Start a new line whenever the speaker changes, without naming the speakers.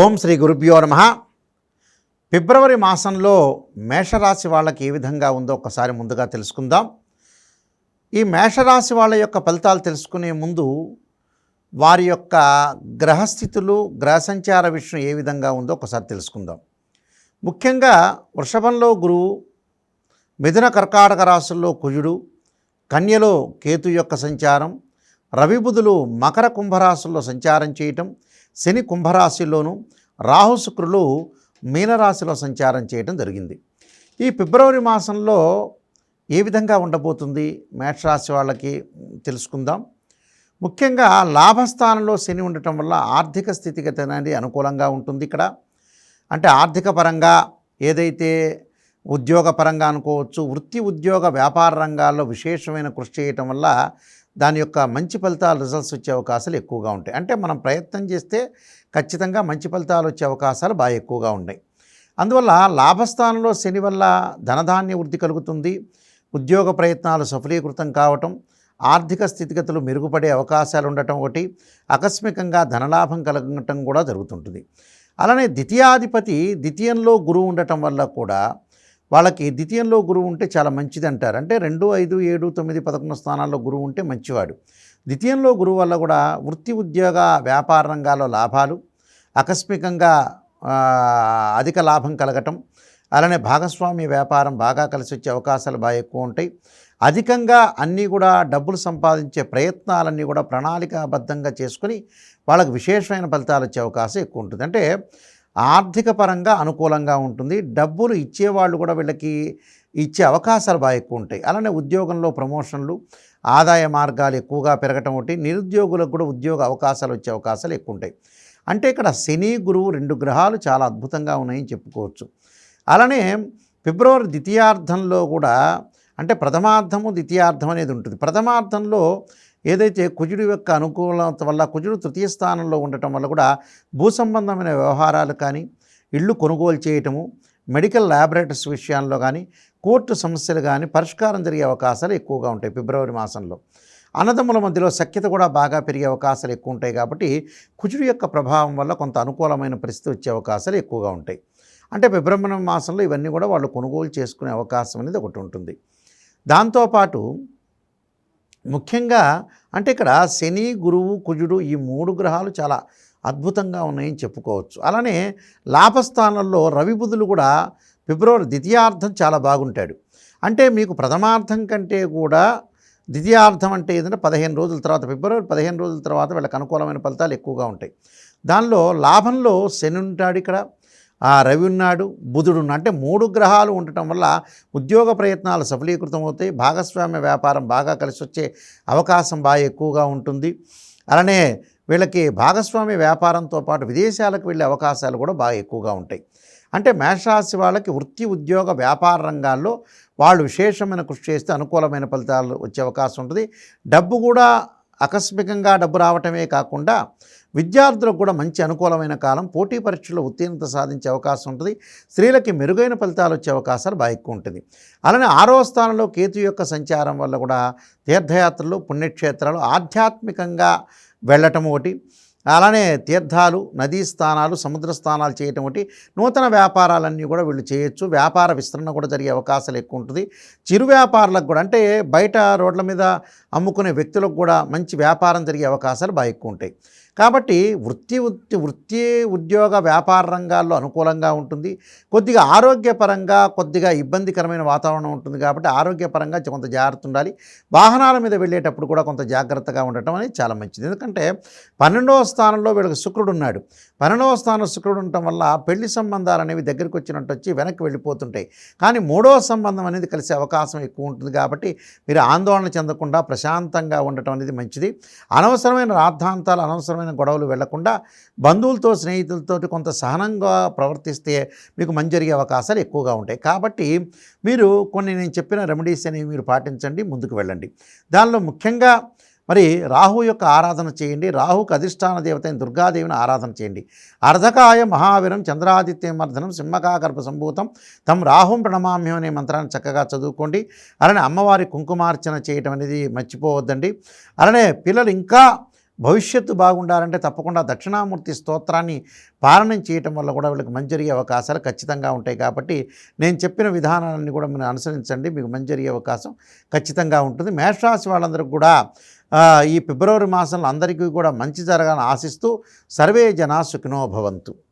ఓం శ్రీ గురుభ్యో నమ. ఫిబ్రవరి మాసంలో మేషరాశి వాళ్ళకి ఏ విధంగా ఉందో ఒకసారి ముందుగా తెలుసుకుందాం. ఈ మేషరాశి వాళ్ళ యొక్క ఫలితాలు తెలుసుకునే ముందు వారి యొక్క గ్రహస్థితులు గ్రహ సంచార విషయం ఏ విధంగా ఉందో ఒకసారి తెలుసుకుందాం. ముఖ్యంగా వృషభంలో గురువు మిథున కర్కాటక రాశుల్లో కుజుడు కన్యలో కేతు యొక్క సంచారం రవిబుధులు మకర కుంభరాశుల్లో సంచారం చేయటం శని కుంభరాశిలోను రాహు శుక్రులు మీనరాశిలో సంచారం చేయటం జరిగింది. ఈ ఫిబ్రవరి మాసంలో ఏ విధంగా ఉండబోతుంది మేషరాశి వాళ్ళకి తెలుసుకుందాం. ముఖ్యంగా లాభస్థానంలో శని ఉండటం వల్ల ఆర్థిక స్థితిగతి అనేది అనుకూలంగా ఉంటుంది ఇక్కడ. అంటే ఆర్థిక పరంగా ఏదైతే ఉద్యోగపరంగా అనుకోవచ్చు వృత్తి ఉద్యోగ వ్యాపార రంగాల్లో విశేషమైన కృషి చేయటం వల్ల దాని యొక్క మంచి ఫలితాలు రిజల్ట్స్ వచ్చే అవకాశాలు ఎక్కువగా ఉంటాయి. అంటే మనం ప్రయత్నం చేస్తే ఖచ్చితంగా మంచి ఫలితాలు వచ్చే అవకాశాలు బాగా ఎక్కువగా ఉన్నాయి. అందువల్ల లాభస్థానంలో శని వల్ల ధనధాన్య వృద్ధి కలుగుతుంది. ఉద్యోగ ప్రయత్నాలు సఫలీకృతం కావటం ఆర్థిక స్థితిగతులు మెరుగుపడే అవకాశాలు ఉండటం ఒకటి ఆకస్మికంగా ధనలాభం కలగటం కూడా జరుగుతుంటుంది. అలానే ద్వితీయాధిపతి ద్వితీయంలో గురువు ఉండటం వల్ల కూడా వాళ్ళకి ద్వితీయంలో గురువు ఉంటే చాలా మంచిది అంటారు. అంటే రెండు ఐదు ఏడు తొమ్మిది పదకొండు స్థానాల్లో గురువు ఉంటే మంచివాడు. ద్వితీయంలో గురువు వల్ల కూడా వృత్తి ఉద్యోగ వ్యాపార రంగాల్లో లాభాలు ఆకస్మికంగా అధిక లాభం కలగటం అలానే భాగస్వామ్య వ్యాపారం బాగా కలిసి వచ్చే అవకాశాలు బాగా ఎక్కువ ఉంటాయి. అధికంగా అన్నీ కూడా డబ్బులు సంపాదించే ప్రయత్నాలన్నీ కూడా ప్రణాళికాబద్ధంగా చేసుకొని వాళ్ళకి విశేషమైన ఫలితాలు వచ్చే అవకాశం ఎక్కువ ఉంటుంది. అంటే ఆర్థిక పరంగా అనుకూలంగా ఉంటుంది. డబ్బులు ఇచ్చేవాళ్ళు కూడా వీళ్ళకి ఇచ్చే అవకాశాలు బాగా ఎక్కువ ఉంటాయి. అలానే ఉద్యోగంలో ప్రమోషన్లు ఆదాయ మార్గాలు ఎక్కువగా పెరగటం ఒకటి నిరుద్యోగులకు కూడా ఉద్యోగ అవకాశాలు వచ్చే అవకాశాలు ఎక్కువ ఉంటాయి. అంటే ఇక్కడ శని గురువు రెండు గ్రహాలు చాలా అద్భుతంగా ఉన్నాయని చెప్పుకోవచ్చు. అలానే ఫిబ్రవరి ద్వితీయార్థంలో కూడా అంటే ప్రథమార్థము ద్వితీయార్థం అనేది ఉంటుంది. ప్రథమార్థంలో ఏదైతే కుజుడు యొక్క అనుకూలత వల్ల కుజుడు తృతీయ స్థానంలో ఉండటం వల్ల కూడా భూ సంబంధమైన వ్యవహారాలు కానీ ఇళ్ళు కొనుగోలు చేయటము మెడికల్ ల్యాబొరేటరీస్ విషయాల్లో కానీ కోర్టు సమస్యలు కానీ పరిష్కారం జరిగే అవకాశాలు ఎక్కువగా ఉంటాయి ఫిబ్రవరి మాసంలో. అన్నదమ్ముల మధ్యలో సఖ్యత కూడా బాగా పెరిగే అవకాశాలు ఎక్కువ ఉంటాయి కాబట్టి కుజుడు యొక్క ప్రభావం వల్ల కొంత అనుకూలమైన పరిస్థితి వచ్చే అవకాశాలు ఎక్కువగా ఉంటాయి. అంటే ఫిబ్రవరి మాసంలో ఇవన్నీ కూడా వాళ్ళు కొనుగోలు చేసుకునే అవకాశం అనేది ఒకటి ఉంటుంది. దాంతోపాటు ముఖ్యంగా అంటే ఇక్కడ శని గురువు కుజుడు ఈ మూడు గ్రహాలు చాలా అద్భుతంగా ఉన్నాయని చెప్పుకోవచ్చు. అలానే లాభస్థానంలో రవి బుధులు కూడా ఫిబ్రవరి ద్వితీయార్థం చాలా బాగుంటాడు. అంటే మీకు ప్రథమార్థం కంటే కూడా ద్వితీయార్థం అంటే ఏదంటే పదిహేను రోజుల తర్వాత ఫిబ్రవరి పదిహేను రోజుల తర్వాత వీళ్ళకి అనుకూలమైన ఫలితాలు ఎక్కువగా ఉంటాయి. దానిలో లాభంలో శని ఉంటాడు ఇక్కడ. ఆ రవి ఉన్నాడు బుధుడు ఉన్నాడు. అంటే మూడు గ్రహాలు ఉండటం వల్ల ఉద్యోగ ప్రయత్నాలు సఫలీకృతం అవుతాయి భాగస్వామ్య వ్యాపారం బాగా కలిసి వచ్చే అవకాశం బాగా ఎక్కువగా ఉంటుంది. అలానే వీళ్ళకి భాగస్వామ్య వ్యాపారంతో పాటు విదేశాలకు వెళ్ళే అవకాశాలు కూడా బాగా ఎక్కువగా ఉంటాయి. అంటే మేషరాశి వాళ్ళకి వృత్తి ఉద్యోగ వ్యాపార రంగాల్లో వాళ్ళు విశేషమైన కృషి చేస్తే అనుకూలమైన ఫలితాలు వచ్చే అవకాశం ఉంటుంది. డబ్బు కూడా ఆకస్మికంగా డబ్బు రావటమే కాకుండా విద్యార్థులకు కూడా మంచి అనుకూలమైన కాలం పోటీ పరీక్షల్లో ఉత్తీర్ణత సాధించే అవకాశం ఉంటుంది. స్త్రీలకి మెరుగైన ఫలితాలు వచ్చే అవకాశాలు బాగా ఎక్కువ ఉంటుంది. అలానే ఆరవ స్థానంలో కేతు యొక్క సంచారం వల్ల కూడా తీర్థయాత్రలు పుణ్యక్షేత్రాలు ఆధ్యాత్మికంగా వెళ్ళటం ఒకటి. అలానే తీర్థాలు నదీ స్థానాలు సముద్ర స్థానాలు చేయటం వంటి నూతన వ్యాపారాలన్నీ కూడా వీళ్ళు చేయొచ్చు. వ్యాపార విస్తరణ కూడా జరిగే అవకాశాలు ఎక్కువ ఉంటుంది. చిరు వ్యాపారులకు కూడా అంటే బయట రోడ్ల మీద అమ్ముకునే వ్యక్తులకు కూడా మంచి వ్యాపారం జరిగే అవకాశాలు బాగా ఎక్కువ ఉంటాయి. కాబట్టి వృత్తి వృత్తి వృత్తి ఉద్యోగ వ్యాపార రంగాల్లో అనుకూలంగా ఉంటుంది. కొద్దిగా ఆరోగ్యపరంగా కొద్దిగా ఇబ్బందికరమైన వాతావరణం ఉంటుంది కాబట్టి ఆరోగ్యపరంగా కొంత జాగ్రత్త ఉండాలి. వాహనాల మీద వెళ్ళేటప్పుడు కూడా కొంత జాగ్రత్తగా ఉండటం అనేది చాలా మంచిది. ఎందుకంటే పన్నెండవ స్థానంలో వీళ్ళకి శుక్రుడు ఉన్నాడు. పన్నెండవ స్థానం శుక్రుడు ఉండటం వల్ల పెళ్ళి సంబంధాలు అనేవి దగ్గరికి వచ్చినట్టు వచ్చి వెనక్కి వెళ్ళిపోతుంటాయి. కానీ మూడవ సంబంధం అనేది కలిసే అవకాశం ఎక్కువ ఉంటుంది కాబట్టి మీరు ఆందోళన చెందకుండా ప్రశాంతంగా ఉండటం అనేది మంచిది. అనవసరమైన రాద్ధాంతాలు అనవసరమైన గొడవలు వెళ్ళకుండా బంధువులతో స్నేహితులతో కొంత సహనంగా ప్రవర్తిస్తే మీకు మంచి జరిగే అవకాశాలు ఎక్కువగా ఉంటాయి. కాబట్టి మీరు కొన్ని నేను చెప్పిన రెమెడీస్ అనేవి మీరు పాటించండి ముందుకు వెళ్ళండి. దానిలో ముఖ్యంగా మరి రాహు యొక్క ఆరాధన చేయండి. రాహుకు అధిష్టాన దేవత అయిన దుర్గాదేవిని ఆరాధన చేయండి. అర్ధకాయ మహావీరం చంద్రాదిత్యమర్ధనం సింహకాగర్భ సంభూతం తమ్ రాహుం ప్రణమామ్యం అనే మంత్రాన్ని చక్కగా చదువుకోండి. అలానే అమ్మవారి కుంకుమార్చన చేయటం అనేది మర్చిపోవద్దండి. అలానే పిల్లలు ఇంకా భవిష్యత్తు బాగుండాలంటే తప్పకుండా దక్షిణామూర్తి స్తోత్రాన్ని పాలనం చేయటం వల్ల కూడా వీళ్ళకి మంచి జరిగే అవకాశాలు ఖచ్చితంగా ఉంటాయి కాబట్టి నేను చెప్పిన విధానాలన్నీ కూడా మీరు అనుసరించండి. మీకు మంచి జరిగే అవకాశం ఖచ్చితంగా ఉంటుంది. మేషరాశి వాళ్ళందరికీ కూడా ఈ ఫిబ్రవరి మాసంలో అందరికీ కూడా మంచి జరగాలని ఆశిస్తూ సర్వే జనా సుఖినోభవంతు